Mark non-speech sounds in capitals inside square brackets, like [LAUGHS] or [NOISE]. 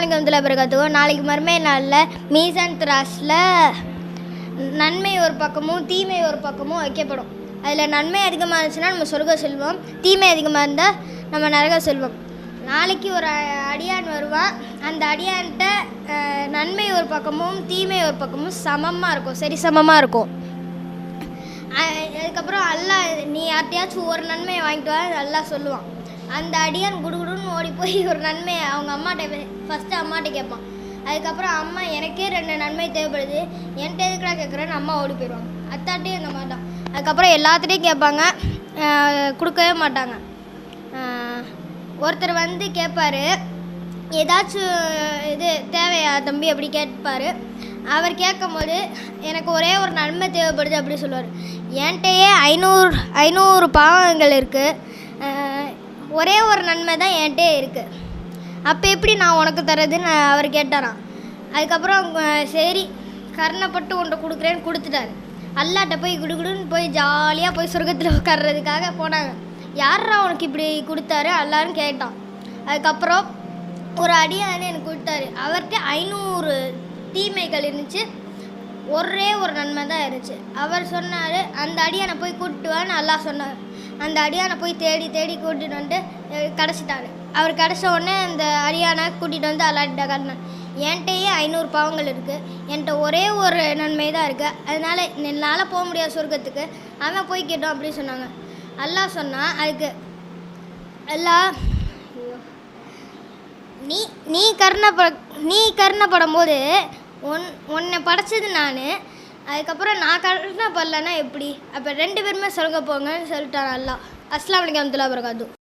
வலைக்கம் வந்துல பிறகாத்துக்கும் நாளைக்கு மறுமை நாளில் மீசான் திராஸில் நன்மை ஒரு பக்கமும் தீமை ஒரு பக்கமும் வைக்கப்படும். அதில் நன்மை அதிகமாக இருந்துச்சுன்னா நம்ம சொர்க்க செல்வோம். தீமை அதிகமாக இருந்தால் நம்ம நரக செல்வோம். நாளைக்கு ஒரு அடியான் வருவான் அந்த அடியான்கிட்ட நன்மை ஒரு பக்கமும் தீமை ஒரு பக்கமும் சமமாக இருக்கும். சரி சமமாக இருக்கும். அதுக்கப்புறம் அல்லாஹ் நீ யார்ட்டையாச்சும் ஒரு நன்மையை வாங்கிட்டு வா நல்லா சொல்லுவான். அந்த அடியான் குடுகுடுன்னு ஓடி போய் [LAUGHS] ஒரு நன்மையை அவங்க அம்மாட்ட ஃபஸ்ட்டு அம்மாட்ட கேட்பான். அதுக்கப்புறம் அம்மா எனக்கே ரெண்டு நன்மை தேவைப்படுது. என்கிட்ட எதுக்குடா கேட்குறேன்னு அம்மா ஓடி போயிடுவாங்க. அத்தாட்டையும் இந்த மாதிரி தான் அதுக்கப்புறம் எல்லாத்துட்டையும் கேட்பாங்க. கொடுக்கவே மாட்டாங்க. ஒருத்தர் வந்து கேட்பாரு ஏதாச்சும் இது தேவையா தம்பி? அப்படி கேட்பார். அவர் கேட்கும்போது எனக்கு ஒரே ஒரு நன்மை தேவைப்படுது அப்படி சொல்லுவார். என்கிட்டயே ஐநூறு ஐநூறு பாவங்கள் இருக்குது ஒரே ஒரு நன்மை தான் என்கிட்டே இருக்குது அப்போ எப்படி நான் உனக்கு தரதுன்னு அவர் கேட்டாராம். அதுக்கப்புறம் சரி கருணைப்பட்டு உன்ட்ட கொடுக்குறேன்னு கொடுத்துட்டாரு. அல்லாட்ட போய் குடுகுடுன்னு போய் ஜாலியாக போய் சொர்க்கத்தில் உட்கார்றதுக்காக போனாங்க. யாரா உனக்கு இப்படி கொடுத்தாரு? எல்லாரும் கேட்டான். அதுக்கப்புறம் ஒரு அடியானே எனக்கு கொடுத்தாரு. அவர்கிட்ட ஐநூறு தீமைகள் இருந்துச்சு. ஒரே ஒரு நன்மை தான் இருந்துச்சு. அவர் சொன்னார் அந்த அடியானை போய் கூப்பிட்டு வான்னு அல்லாஹ் சொன்னார். அந்த அடியானை போய் தேடி தேடி கூட்டிகிட்டு வந்துட்டு கிடச்சிட்டாரு. அவர் கிடச்ச உடனே அந்த அடியானை கூட்டிகிட்டு வந்து அல்லாட்ட கட்டினான் என்கிட்டயே ஐநூறு பாவங்கள் இருக்குது என்கிட்ட ஒரே ஒரு நன்மை தான் இருக்குது அதனால என்னால் போக முடியாது சொர்க்கத்துக்கு அவன் போய் கேட்டோம் அப்படின்னு சொன்னாங்க. அல்லா சொன்னான் அதுக்கு எல்லா நீ நீ கருணைப்பட நீ கருணைப்படும் போது உன் உன்னை படைச்சது நான். அதுக்கப்புறம் நான் கருணைப்படலைன்னா எப்படி? அப்போ ரெண்டு பேருமே சொல்க போங்கன்னு சொல்லிட்டான் நல்லா. அஸ்லாம் வலைக்கம் வரகாத்து